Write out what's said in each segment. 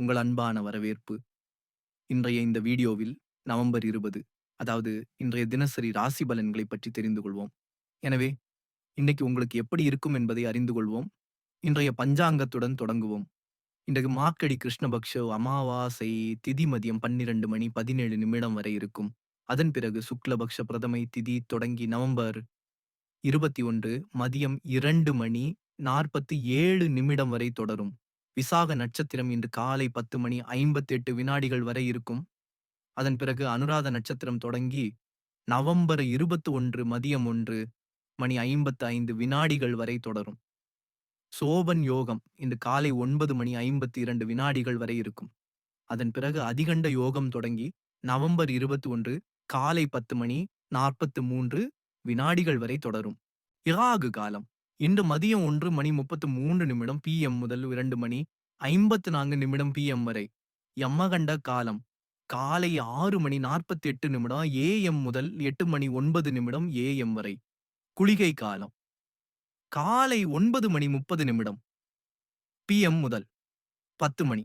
உங்கள் அன்பான வரவேற்பு. இன்றைய இந்த வீடியோவில் நவம்பர் 20 அதாவது இன்றைய தினசரி ராசி பலன்களை பற்றி தெரிந்து கொள்வோம். எனவே, இன்னைக்கு உங்களுக்கு எப்படி இருக்கும் என்பதை அறிந்து கொள்வோம். இன்றைய பஞ்சாங்கத்துடன் தொடங்குவோம். இன்றைக்கு மார்க்கடி கிருஷ்ணபக்ஷ அமாவாசை திதி மதியம் 12 மணி 17 நிமிடம் வரை இருக்கும். அதன் பிறகு சுக்லபக்ஷ பிரதமை திதி தொடங்கி நவம்பர் 21 மதியம் இரண்டு மணி 47 நிமிடம் வரை தொடரும். விசாக நட்சத்திரம் இன்று காலை 10 மணி 58 வினாடிகள் வரை இருக்கும். அதன் பிறகு அனுராத நட்சத்திரம் தொடங்கி நவம்பர் 21 மதியம் ஒன்று மணி 55 வினாடிகள் வரை தொடரும். சோபன் யோகம் இன்று காலை ஒன்பது மணி 52 வினாடிகள் வரை இருக்கும். அதன் பிறகு அதிகண்ட யோகம் தொடங்கி நவம்பர் 21 காலை 10 மணி 43 வினாடிகள் வரை தொடரும். இராகு காலம் இன்று மதியம் ஒன்று மணி முப்பத்து மூன்று நிமிடம் பிஎம் முதல் இரண்டு மணி ஐம்பத்து நான்கு நிமிடம் பிஎம் வரை. யமகண்ட காலம்? காலை ஆறு மணி நாற்பத்தி எட்டு நிமிடம் ஏஎம் முதல் எட்டு மணி ஒன்பது நிமிடம் ஏஎம் வரை. குளிகை காலம்? காலை ஒன்பது மணி முப்பது நிமிடம் பிஎம் முதல் பத்து மணி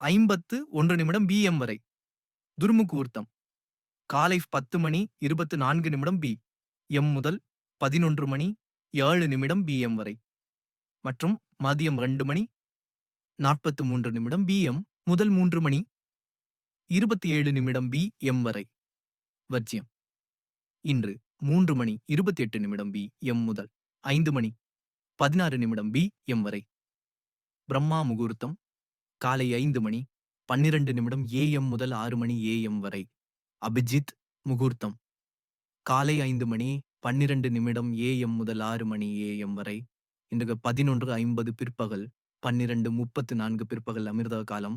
ஐம்பத்து ஒன்று நிமிடம் பிஎம் வரை. துர்முகூர்த்தம்? காலை பத்து மணி இருபத்து நான்கு நிமிடம் பி எம் முதல் பதினொன்று மணி ஏழு நிமிடம் பிஎம் வரை. மற்றும் மதியம் ரெண்டு மணி 43 நிமிடம் பிஎம் முதல் மூன்று மணி 27 நிமிடம் பி எம் வரை. வர்ஜியம் இன்று மூன்று மணி 28 நிமிடம் பி எம் முதல் ஐந்து மணி 16 நிமிடம் பி எம் வரை. பிரம்மா முகூர்த்தம் காலை ஐந்து மணி 12 நிமிடம் ஏஎம் முதல் ஆறு மணி ஏஎம் வரை. அபிஜித் முகூர்த்தம் காலை ஐந்து மணி 12 நிமிடம் ஏஎம் முதல் ஆறு மணி ஏஎம் வரை. இன்று 11:50 பிற்பகல் 12:34 பிற்பகல் அமிர்த காலம்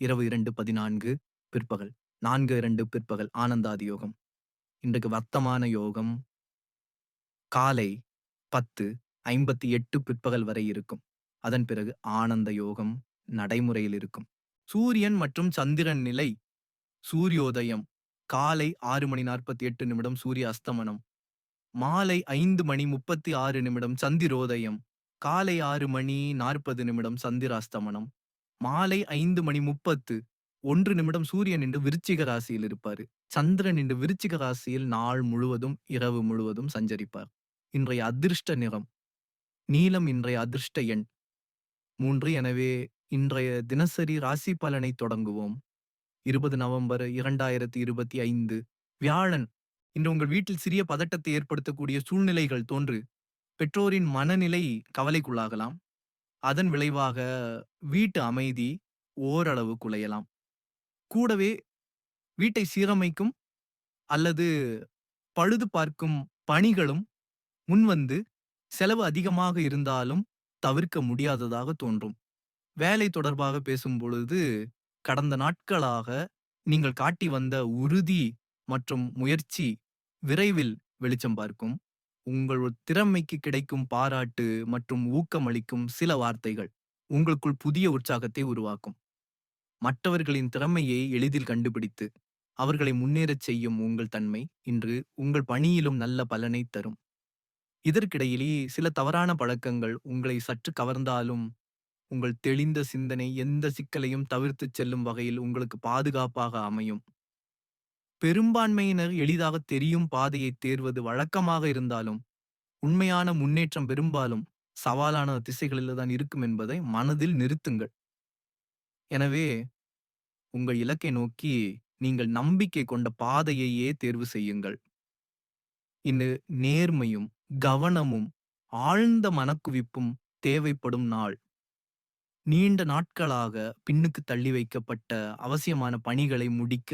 இரவு 2:14 பிற்பகல் 4:02 பிற்பகல் ஆனந்தாதி யோகம் இன்றைக்கு வர்த்தமான யோகம் காலை 10:58 பிற்பகல் வரை இருக்கும். அதன் பிறகு ஆனந்த யோகம் நடைமுறையில் இருக்கும். சூரியன் மற்றும் சந்திரன் நிலை சூரியோதயம் காலை ஆறு மணி 48 நிமிடம் சூரிய அஸ்தமனம் மாலை ஐந்து மணி 36 நிமிடம் சந்திரோதயம் காலை ஆறு மணி 40 நிமிடம் சந்திராஸ்தமனம் மாலை ஐந்து மணி 30 ஒன்று நிமிடம் சூரியன் என்று விருச்சிக ராசியில் இருப்பார். சந்திரன் என்று விருச்சிக ராசியில் நாள் முழுவதும் இரவு முழுவதும் சஞ்சரிப்பார். இன்றைய அதிர்ஷ்ட நிறம் நீலம் இன்றைய அதிர்ஷ்ட எண். மூன்று எனவே இன்றைய தினசரி ராசி பலனை தொடங்குவோம். இருபது நவம்பர் இரண்டாயிரத்தி இருபத்தி ஐந்து வியாழன் இன்று உங்கள் வீட்டில் சிறிய பதட்டத்தை ஏற்படுத்தக்கூடிய சூழ்நிலைகள் தோன்று பெற்றோரின் மனநிலை கவலைக்குள்ளாகலாம். அதன் விளைவாக வீட்டு அமைதி ஓரளவு குலையலாம். கூடவே வீட்டை சீரமைக்கும் அல்லது பழுது பார்க்கும் பணிகளும் முன்வந்து செலவு அதிகமாக இருந்தாலும் தவிர்க்க முடியாததாக தோன்றும். வேலை தொடர்பாக பேசும் பொழுது கடந்த நாட்களாக நீங்கள் காட்டி வந்த உறுதி மற்றும் முயற்சி விரைவில் வெளிச்சம் பார்க்கும். உங்கள் திறமைக்கு கிடைக்கும் பாராட்டு மற்றும் ஊக்கமளிக்கும் சில வார்த்தைகள் உங்களுக்குள் புதிய உற்சாகத்தை உருவாக்கும். மற்றவர்களின் திறமையை எளிதில் கண்டுபிடித்து அவர்களை முன்னேறச் செய்யும் உங்கள் தன்மை இன்று உங்கள் பணியிலும் நல்ல பலனை தரும். இதற்கிடையிலேயே சில தவறான பழக்கங்கள் உங்களை சற்று கவர்ந்தாலும் உங்கள் தெளிந்த சிந்தனை எந்த சிக்கலையும் தவிர்த்துச் செல்லும் வகையில் உங்களுக்கு பாதுகாப்பாக அமையும். பெரும்பான்மையினர் எளிதாக தெரியும் பாதையை தேர்வது வழக்கமாக இருந்தாலும் உண்மையான முன்னேற்றம் பெரும்பாலும் சவாலான திசைகளில் தான் இருக்கும் என்பதை மனதில் நிறுத்துங்கள். எனவே உங்கள் இலக்கை நோக்கி நீங்கள் நம்பிக்கை கொண்ட பாதையையே தேர்வு செய்யுங்கள். இன்று நேர்மையும் கவனமும் ஆழ்ந்த மனக்குவிப்பும் தேவைப்படும் நாள். நீண்ட நாட்களாக பின்னுக்கு தள்ளி வைக்கப்பட்ட அவசியமான பணிகளை முடிக்க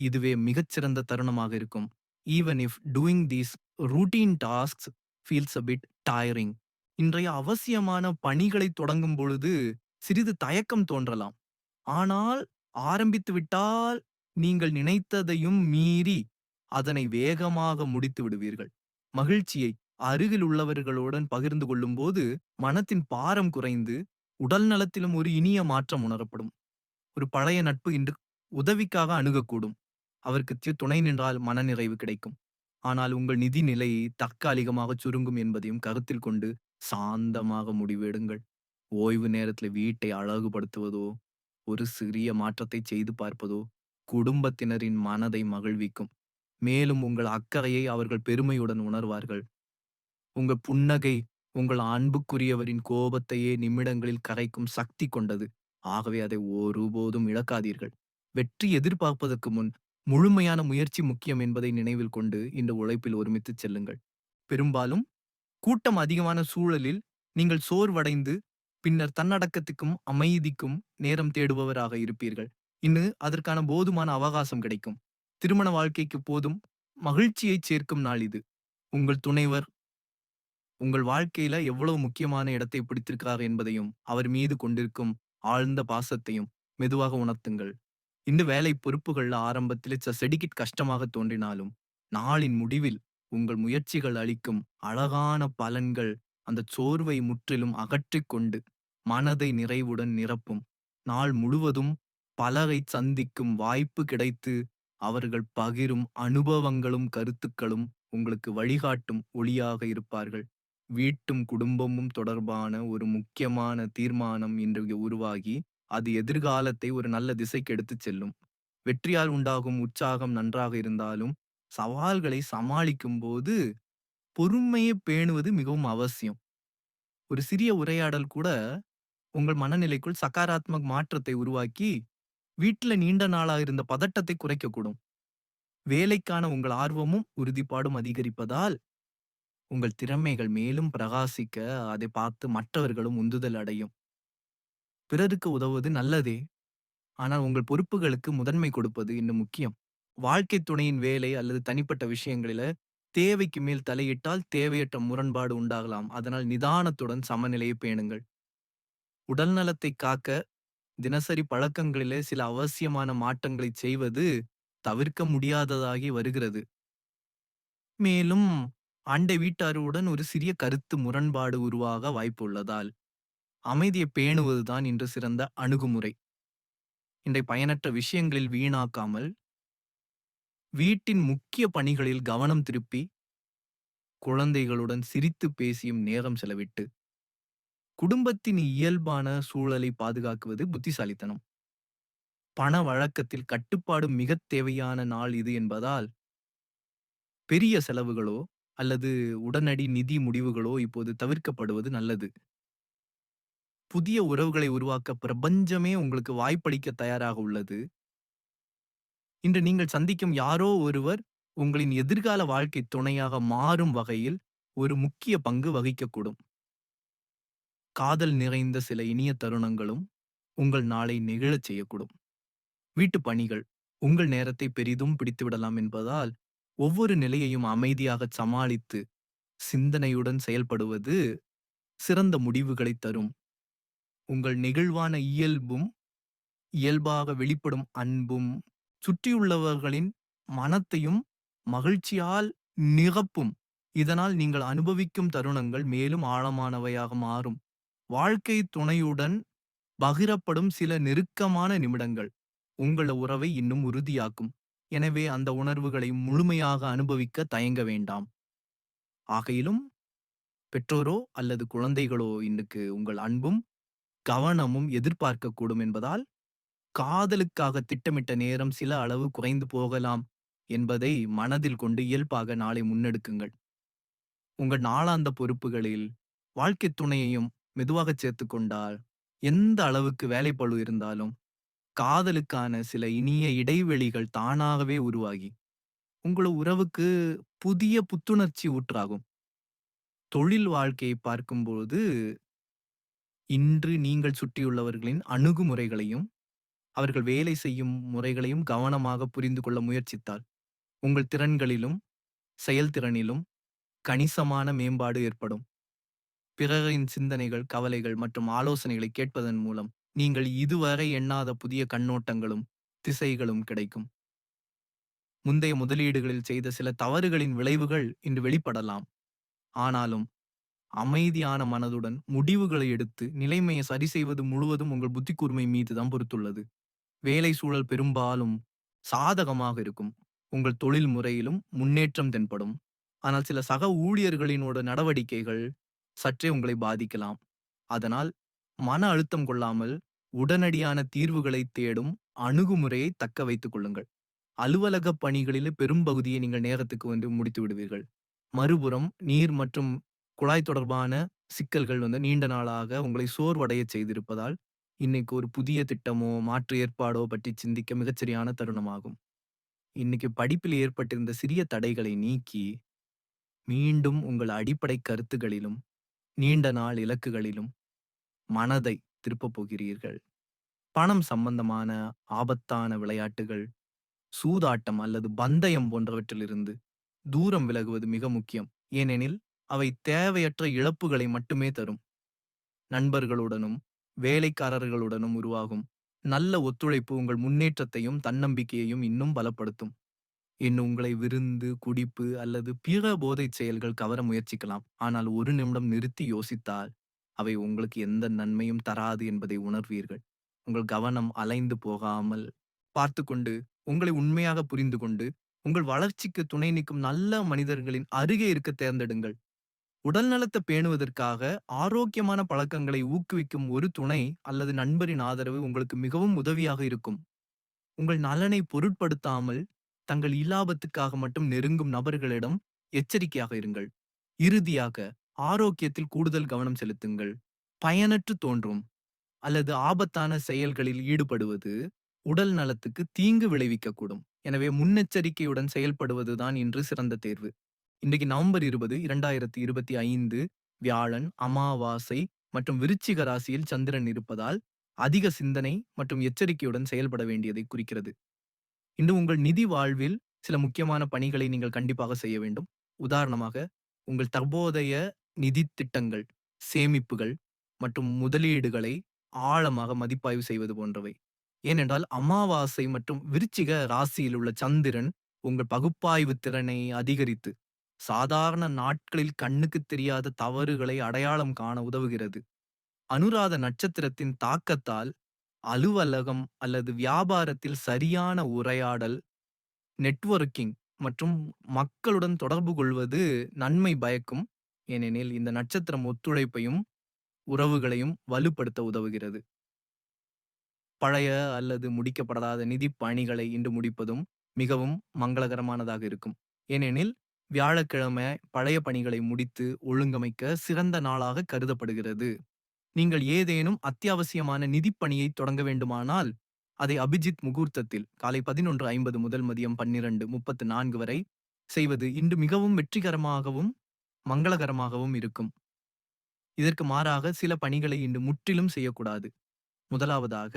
இதுவே மிகச்சிறந்த தருணமாக இருக்கும். Even if doing these routine tasks feels a bit tiring இன்றைய அவசியமான பணிகளை தொடங்கும் பொழுது சிறிது தயக்கம் தோன்றலாம். ஆனால் ஆரம்பித்து விட்டால் நீங்கள் நினைத்ததையும் மீறி அதனை வேகமாக முடித்து விடுவீர்கள். மகிழ்ச்சியை அருகில் உள்ளவர்களுடன் பகிர்ந்து கொள்ளும் போது மனத்தின் பாரம் குறைந்து உடல் நலத்திலும் ஒரு இனிய மாற்றம் உணரப்படும். ஒரு பழைய நட்பு இன்று உதவிக்காக அணுகக்கூடும். அவருக்கு துணை நின்றால் மனநிறைவு கிடைக்கும். ஆனால் உங்கள் நிதி நிலை தற்காலிகமாக சுருங்கும் என்பதையும் கருத்தில் கொண்டு சாந்தமாக முடிவெடுங்கள். ஓய்வு நேரத்தில் வீட்டை அழகுபடுத்துவதோ ஒரு சிறிய மாற்றத்தை செய்து பார்ப்பதோ குடும்பத்தினரின் மனதை மகிழ்விக்கும். மேலும் உங்கள் அக்கறையை அவர்கள் பெருமையுடன் உணர்வார்கள். உங்கள் புன்னகை உங்கள் அன்புக்குரியவரின் கோபத்தையே நிமிடங்களில் கரைக்கும் சக்தி கொண்டது. ஆகவே அதை ஒருபோதும் இழக்காதீர்கள். வெற்றி எதிர்பார்ப்பதற்கு முன் முழுமையான முயற்சி முக்கியம் என்பதை நினைவில் கொண்டு இந்த உழைப்பில் ஒருமித்துச் செல்லுங்கள். பெரும்பாலும் கூட்டம் அதிகமான சூழலில் நீங்கள் சோர்வடைந்து பின்னர் தன்னடக்கத்துக்கும் அமைதிக்கும் நேரம் தேடுபவராக இருப்பீர்கள். இன்னு அதற்கான போதுமான அவகாசம் கிடைக்கும். திருமண வாழ்க்கைக்கு போதும் மகிழ்ச்சியை சேர்க்கும் நாள் இது. உங்கள் துணைவர் உங்கள் வாழ்க்கையில எவ்வளவு முக்கியமான இடத்தை பிடித்திருக்கிறார் என்பதையும் அவர் மீது கொண்டிருக்கும் ஆழ்ந்த பாசத்தையும் மெதுவாக உணர்த்துங்கள். இந்த வேலை பொறுப்புகள்ல ஆரம்பத்தில் செடிக்கிட் கஷ்டமாக தோன்றினாலும் நாளின் முடிவில் உங்கள் முயற்சிகள் அளிக்கும் அழகான பலன்கள் அந்த சோர்வை முற்றிலும் அகற்றிக் கொண்டு மனதை நிறைவுடன் நிரப்பும். நாள் முழுவதும் பலரை சந்திக்கும் வாய்ப்பு கிடைத்து அவர்கள் பகிரும் அனுபவங்களும் கருத்துக்களும் உங்களுக்கு வழிகாட்டும் ஒளியாக இருப்பார்கள். வீட்டும் குடும்பமும் தொடர்பான ஒரு முக்கியமான தீர்மானம் இன்று உருவாகி அது எதிர்காலத்தை ஒரு நல்ல திசைக்கு எடுத்துச் செல்லும். வெற்றியால் உண்டாகும் உற்சாகம் நன்றாக இருந்தாலும் சவால்களை சமாளிக்கும் போது பொறுமையை பேணுவது மிகவும் அவசியம். ஒரு சிறிய உரையாடல் கூட உங்கள் மனநிலைக்குள் சகாராத்மக மாற்றத்தை உருவாக்கி வீட்டுல நீண்ட நாளாக இருந்த பதட்டத்தை குறைக்கக்கூடும். வேலைக்கான உங்கள் ஆர்வமும் உறுதிப்பாடும் அதிகரிப்பதால் உங்கள் திறமைகள் மேலும் பிரகாசிக்க அதை பார்த்து மற்றவர்களும் உந்துதல் அடையும். பிறருக்கு உதவுவது நல்லதே. ஆனால் உங்கள் பொறுப்புகளுக்கு முதன்மை கொடுப்பது இன்னும் முக்கியம். வாழ்க்கை துணையின் வேலை அல்லது தனிப்பட்ட விஷயங்களில தேவைக்கு மேல் தலையிட்டால் தேவையற்ற முரண்பாடு உண்டாகலாம். அதனால் நிதானத்துடன் சமநிலையை பேணுங்கள். உடல் நலத்தை காக்க தினசரி பழக்கங்களிலே சில அவசியமான மாற்றங்களை செய்வது தவிர்க்க முடியாததாகி வருகிறது. மேலும் அண்டை வீட்டாருடன் ஒரு சிறிய கருத்து முரண்பாடு உருவாக வாய்ப்புள்ளதால் அமைதியை பேணுவதுதான் இன்று சிறந்த அணுகுமுறை. இன்றை பயனற்ற விஷயங்களில் வீணாக்காமல் வீட்டின் முக்கிய பணிகளில் கவனம் திருப்பி குழந்தைகளுடன் சிரித்து பேசியும் நேரம் செலவிட்டு குடும்பத்தின் இயல்பான சூழலை பாதுகாக்குவது புத்திசாலித்தனம். பண வழக்கத்தில் கட்டுப்பாடு மிகத் தேவையான நாள் இது என்பதால் பெரிய செலவுகளோ அல்லது உடனடி நிதி முடிவுகளோ இப்போது தவிர்க்கப்படுவது நல்லது. புதிய உறவுகளை உருவாக்க பிரபஞ்சமே உங்களுக்கு வாய்ப்பளிக்க தயாராக உள்ளது. இன்று நீங்கள் சந்திக்கும் யாரோ ஒருவர் உங்களின் எதிர்கால வாழ்க்கை துணையாக மாறும் வகையில் ஒரு முக்கிய பங்கு வகிக்கக்கூடும். காதல் நிறைந்த சில இனிய தருணங்களும் உங்கள் நாளை நெகிழச் செய்யக்கூடும். வீட்டுப் பணிகள் உங்கள் நேரத்தை பெரிதும் பிடித்துவிடலாம் என்பதால் ஒவ்வொரு நிலையையும் அமைதியாகச் சமாளித்து சிந்தனையுடன் செயல்படுவது சிறந்த முடிவுகளைத் தரும். உங்கள் நெகிழ்வான இயல்பும் இயல்பாக வெளிப்படும் அன்பும் சுற்றியுள்ளவர்களின் மனத்தையும் மகிழ்ச்சியால் நிரப்பும். இதனால் நீங்கள் அனுபவிக்கும் தருணங்கள் மேலும் ஆழமானவையாக மாறும். வாழ்க்கை துணையுடன் பகிரப்படும் சில நெருக்கமான நிமிடங்கள் உங்கள் உறவை இன்னும் உறுதியாக்கும். எனவே அந்த உணர்வுகளை முழுமையாக அனுபவிக்க தயங்க வேண்டாம். ஆகையிலும் பெற்றோரோ அல்லது குழந்தைகளோ இன்னுக்கு உங்கள் அன்பும் கவனமும் எதிர்பார்க்கக்கூடும் என்பதால் காதலுக்காக திட்டமிட்ட நேரம் சில அளவு குறைந்து போகலாம் என்பதை மனதில் கொண்டு இயல்பாக நாளை முன்னெடுக்குங்கள். உங்கள் நாளாந்த பொறுப்புகளில் வாழ்க்கை துணையையும் மெதுவாக சேர்த்து கொண்டால் எந்த அளவுக்கு வேலைப்பழு இருந்தாலும் காதலுக்கான சில இனிய இடைவெளிகள் தானாகவே உருவாகி உங்கள உறவுக்கு புதிய புத்துணர்ச்சி ஊற்றாகும். தொழில் வாழ்க்கையை பார்க்கும்போது இன்று நீங்கள் சுற்றியுள்ளவர்களின் அணுகுமுறைகளையும் அவர்கள் வேலை செய்யும் முறைகளையும் கவனமாக புரிந்து கொள்ள முயற்சித்தால் உங்கள் திறன்களிலும் செயல்திறனிலும் கணிசமான மேம்பாடு ஏற்படும். பிறரின் சிந்தனைகள் கவலைகள் மற்றும் ஆலோசனைகளை கேட்பதன் மூலம் நீங்கள் இதுவரை எண்ணாத புதிய கண்ணோட்டங்களும் திசைகளும் கிடைக்கும். முந்தைய முதலீடுகளில் செய்த சில தவறுகளின் விளைவுகள் இன்று வெளிப்படலாம். ஆனாலும் அமைதியான மனதுடன் முடிவுகளை எடுத்து நிலைமையை சரி செய்வது முழுவதும் உங்கள் புத்தி கூர்மை மீது தான் பொறுத்துள்ளது வேலை சூழல் பெரும்பாலும் சாதகமாக இருக்கும் உங்கள் தொழில் முறையிலும் முன்னேற்றம் தென்படும் ஆனால் சில சக ஊழியர்களினோட நடவடிக்கைகள் சற்றே உங்களை பாதிக்கலாம் அதனால் மன அழுத்தம் கொள்ளாமல் உடனடியான தீர்வுகளை தேடும் அணுகுமுறையை தக்க வைத்துக் கொள்ளுங்கள். அலுவலக பணிகளில் பெரும்பகுதியை நீங்கள் நேரத்துக்கு வந்து முடித்து விடுவீர்கள். மறுபுறம் நீர் மற்றும் குழாய் தொடர்பான சிக்கல்கள் வந்து நீண்ட நாளாக உங்களை சோர்வடையச் செய்திருப்பதால், இன்னைக்கு ஒரு புதிய திட்டமோ, மாற்று ஏற்பாடோ பற்றி சிந்திக்க மிகச்சரியான தருணமாகும். இன்னைக்கு படிப்பில் ஏற்பட்டிருந்த சிறிய தடைகளை நீக்கி, மீண்டும் உங்கள் அடிப்படை கருத்துகளிலும், நீண்ட நாள் இலக்குகளிலும் மனதை திருப்பப் போகிறீர்கள். பணம் சம்பந்தமான ஆபத்தான விளையாட்டுகள், சூதாட்டம் அல்லது பந்தயம் போன்றவற்றிலிருந்து தூரம் விலகுவது மிக முக்கியம். ஏனெனில், அவை தேவையற்ற இழப்புகளை மட்டுமே தரும். நண்பர்களுடனும், வேலைக்காரர்களுடனும் உருவாகும் நல்ல ஒத்துழைப்பு உங்கள் முன்னேற்றத்தையும், தன்னம்பிக்கையையும் இன்னும் பலப்படுத்தும். இன்னும் உங்களை விருந்து, குடிப்பு அல்லது பிற போதைச் செயல்கள் கவர முயற்சிக்கலாம். ஆனால் ஒரு நிமிடம் நிறுத்தி யோசித்தால், அவை உங்களுக்கு எந்த நன்மையும் தராது என்பதை உணர்வீர்கள். உங்கள் கவனம் அலைந்து போகாமல் பார்த்துக்கொண்டு, உங்களை உண்மையாக புரிந்து கொண்டு, உங்கள் வளர்ச்சிக்கு துணை நிற்கும் நல்ல மனிதர்களின் அருகே இருக்க தேர்ந்தெடுங்கள். உடல் நலத்தை பேணுவதற்காக ஆரோக்கியமான பழக்கங்களை ஊக்குவிக்கும் ஒரு துணை அல்லது நண்பரின் ஆதரவு உங்களுக்கு மிகவும் உதவியாக இருக்கும். உங்கள் நலனை பொருட்படுத்தாமல், தங்கள் இலாபத்துக்காக மட்டும் நெருங்கும் நபர்களிடம் எச்சரிக்கையாக இருங்கள். இறுதியாக, ஆரோக்கியத்தில் கூடுதல் கவனம் செலுத்துங்கள். பயனற்று தோன்றும் அல்லது ஆபத்தான செயல்களில் ஈடுபடுவது உடல் நலத்துக்கு தீங்கு விளைவிக்கக்கூடும். எனவே முன்னெச்சரிக்கையுடன் செயல்படுவதுதான் இன்று சிறந்த தேர்வு. இன்றைக்கு நவம்பர் 20, 2025 வியாழன், அமாவாசை மற்றும் விருச்சிக ராசியில் சந்திரன் இருப்பதால், அதிக சிந்தனை மற்றும் எச்சரிக்கையுடன் செயல்பட வேண்டியதை குறிக்கிறது. இன்று உங்கள் நிதி வாழ்வில் சில முக்கியமான பணிகளை நீங்கள் கண்டிப்பாக செய்ய வேண்டும். உதாரணமாக, உங்கள் தற்போதைய நிதித் திட்டங்கள், சேமிப்புகள் மற்றும் முதலீடுகளை ஆழமாக மதிப்பாய்வு செய்வது போன்றவை. ஏனென்றால், அமாவாசை மற்றும் விருச்சிக ராசியில் உள்ள சந்திரன் உங்கள் பகுப்பாய்வு திறனை அதிகரித்து, சாதாரண நாட்களில் கண்ணுக்குத் தெரியாத தவறுகளை அடையாளம் காண உதவுகிறது. அனுராத நட்சத்திரத்தின் தாக்கத்தால், அலுவலகம் அல்லது வியாபாரத்தில் சரியான உரையாடல், நெட்வொர்க்கிங் மற்றும் மக்களுடன் தொடர்பு கொள்வது நன்மை பயக்கும். ஏனெனில், இந்த நட்சத்திரம் ஒத்துழைப்பையும், உறவுகளையும் வலுப்படுத்த உதவுகிறது. பழைய அல்லது முடிக்கப்படாத நிதிப் பணிகளை இன்று முடிப்பதும் மிகவும் மங்களகரமானதாக இருக்கும். ஏனெனில், வியாழக்கிழமை பழைய பணிகளை முடித்து ஒழுங்கமைக்க சிறந்த நாளாக கருதப்படுகிறது. நீங்கள் ஏதேனும் அத்தியாவசியமான நிதிப்பணியை தொடங்க வேண்டுமானால், அதை அபிஜித் முகூர்த்தத்தில் காலை 11:50 முதல் மதியம் 12:34 வரை செய்வது இன்று மிகவும் வெற்றிகரமாகவும், மங்களகரமாகவும் இருக்கும். இதற்கு மாறாக சில பணிகளை இன்று முற்றிலும் செய்யக்கூடாது. முதலாவதாக,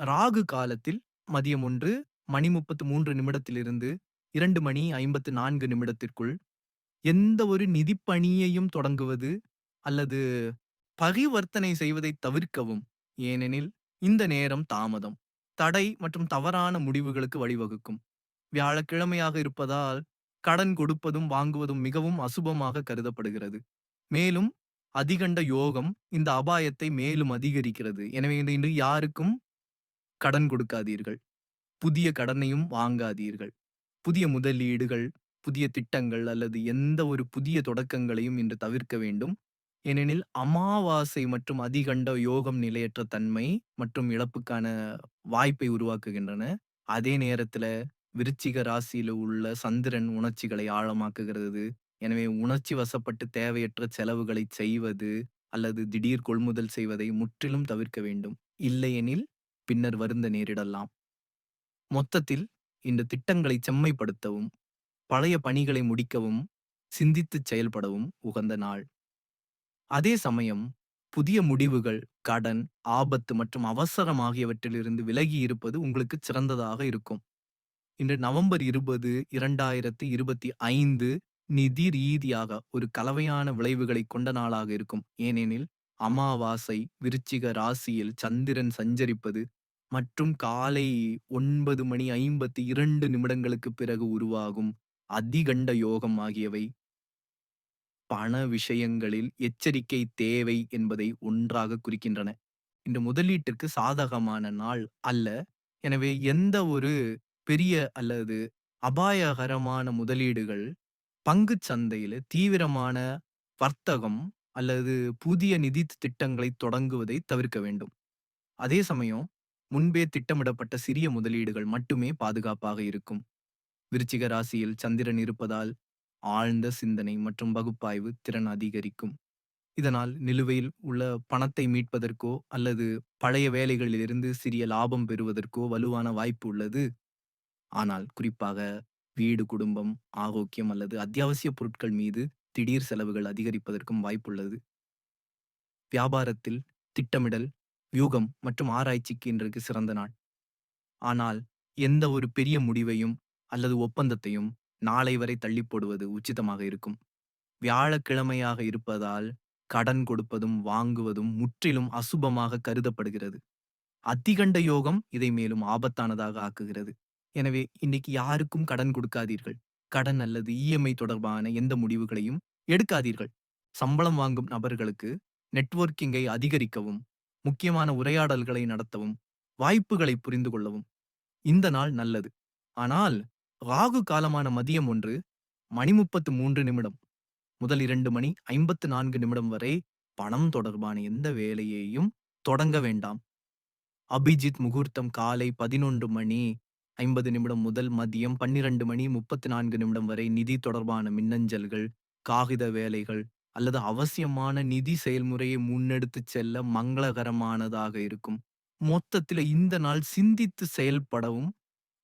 ராகு காலத்தில் மதியம் 1 மணி 33 நிமிடத்திலிருந்து இரண்டு மணி 54 நிமிடத்திற்குள் எந்த ஒரு நிதிப்பணியையும் தொடங்குவது அல்லது பரிவர்த்தனை செய்வதை தவிர்க்கவும். ஏனெனில், இந்த நேரம் தாமதம், தடை மற்றும் தவறான முடிவுகளுக்கு வழிவகுக்கும். வியாழக்கிழமையாக இருப்பதால், கடன் கொடுப்பதும், வாங்குவதும் மிகவும் அசுபமாக கருதப்படுகிறது. மேலும், அதிகண்ட யோகம் இந்த அபாயத்தை மேலும் அதிகரிக்கிறது. எனவே இன்று யாருக்கும் கடன் கொடுக்காதீர்கள். புதிய கடனையும் வாங்காதீர்கள். புதிய முதலீடுகள், புதிய திட்டங்கள் அல்லது எந்த ஒரு புதிய தொடக்கங்களையும் இன்று தவிர்க்க வேண்டும். ஏனெனில், அமாவாசை மற்றும் அதிகண்ட யோகம் நிலையற்ற தன்மை மற்றும் இழப்புக்கான வாய்ப்பை உருவாக்குகின்றன. அதே நேரத்துல விருச்சிக ராசியில உள்ள சந்திரன் உணர்ச்சிகளை ஆழமாக்குகிறது. எனவே உணர்ச்சி வசப்பட்டு தேவையற்ற செலவுகளைச் செய்வது அல்லது திடீர் கொள்முதல் செய்வதை முற்றிலும் தவிர்க்க வேண்டும். இல்லையெனில், பின்னர் வருந்த நேரிடலாம். மொத்தத்தில், இந்த திட்டங்களை செம்மைப்படுத்தவும், பழைய பணிகளை முடிக்கவும், சிந்தித்துச் செயல்படவும் உகந்த நாள். அதே சமயம், புதிய முடிவுகள், கடன், ஆபத்து மற்றும் அவசரம் ஆகியவற்றிலிருந்து விலகி இருப்பது உங்களுக்கு சிறந்ததாக இருக்கும். இன்று நவம்பர் 20, 2025 நிதி ரீதியாக ஒரு கலவையான விளைவுகளைக் கொண்ட நாளாக இருக்கும். ஏனெனில், அமாவாசை விருச்சிக ராசியில் சந்திரன் சஞ்சரிப்பது மற்றும் காலை ஒன்பது மணி 52 நிமிடங்களுக்குப் பிறகு உருவாகும் அதிகண்ட யோகம் ஆகியவை பண விஷயங்களில் எச்சரிக்கை தேவை என்பதை ஒன்றாக குறிக்கின்றன. இன்று முதலீட்டிற்கு சாதகமான நாள் அல்ல. எனவே எந்த ஒரு பெரிய அல்லது அபாயகரமான முதலீடுகள், பங்குச் சந்தையில தீவிரமான வர்த்தகம் அல்லது புதிய நிதித் திட்டங்களைத் தொடங்குவதை தவிர்க்க வேண்டும். அதே சமயம் முன்பே திட்டமிடப்பட்ட சிறிய முதலீடுகள் மட்டுமே பாதுகாப்பாக இருக்கும். விருச்சிக ராசியில் சந்திரன் இருப்பதால் ஆழ்ந்த சிந்தனை மற்றும் பகுப்பாய்வு திறன் அதிகரிக்கும். இதனால் நிலுவையில் உள்ள பணத்தை மீட்பதற்கோ அல்லது பழைய வேலைகளிலிருந்து சிறிய லாபம் பெறுவதற்கோ வலுவான வாய்ப்பு உள்ளது. ஆனால் குறிப்பாக வீடு குடும்பம் ஆரோக்கியம் அல்லது அத்தியாவசிய பொருட்கள் மீது திடீர் செலவுகள் அதிகரிப்பதற்கும் வாய்ப்புள்ளது. வியாபாரத்தில் திட்டமிடல் வியூகம் மற்றும் ஆராய்ச்சிக்கு இன்றைக்கு சிறந்த நாள். ஆனால் எந்த ஒரு பெரிய முடிவையும் அல்லது ஒப்பந்தத்தையும் நாளை வரை தள்ளி போடுவது உச்சிதமாக இருக்கும். வியாழக்கிழமையாக இருப்பதால் கடன் கொடுப்பதும் வாங்குவதும் முற்றிலும் அசுபமாக கருதப்படுகிறது. அதிகண்ட யோகம் இதை மேலும் ஆபத்தானதாக ஆக்குகிறது. எனவே இன்னைக்கு யாருக்கும் கடன் கொடுக்காதீர்கள். கடன் அல்லது இஎம்ஐ தொடர்பான எந்த முடிவுகளையும் எடுக்காதீர்கள். சம்பளம் வாங்கும் நபர்களுக்கு நெட்வொர்க்கிங்கை அதிகரிக்கவும் முக்கியமான உரையாடல்களை நடத்தவும் வாய்ப்புகளை புரிந்து கொள்ளவும் இந்த நாள் நல்லது. ஆனால் ராகு காலமான மதியம் ஒன்று மணி முப்பத்து மூன்று நிமிடம் முதல் இரண்டு மணி ஐம்பத்து நான்கு நிமிடம் வரை பணம் தொடர்பான எந்த வேலையையும் தொடங்க வேண்டாம். அபிஜித் முகூர்த்தம் காலை பதினொன்று மணி ஐம்பது நிமிடம் முதல் மதியம் பன்னிரண்டு மணி முப்பத்தி நான்கு நிமிடம் வரை நிதி தொடர்பான மின்னஞ்சல்கள் காகித வேலைகள் அல்லது அவசியமான நிதி செயல்முறையை முன்னெடுத்துச் செல்ல மங்களகரமானதாக இருக்கும். மொத்தத்தில் இந்த நாள் சிந்தித்து செயல்படவும்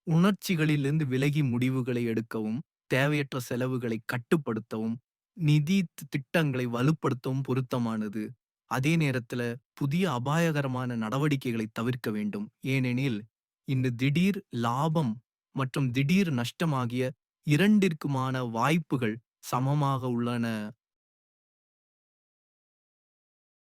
உணர்ச்சிகளிலிருந்து விலகி முடிவுகளை எடுக்கவும் தேவையற்ற செலவுகளை கட்டுப்படுத்தவும் நிதி திட்டங்களை வலுப்படுத்தவும் பொருத்தமானது. அதே நேரத்துல புதிய அபாயகரமான நடவடிக்கைகளை தவிர்க்க வேண்டும். ஏனெனில் இன்று திடீர் லாபம் மற்றும் திடீர் நஷ்டமாகிய இரண்டிற்குமான வாய்ப்புகள் சமமாக உள்ளன.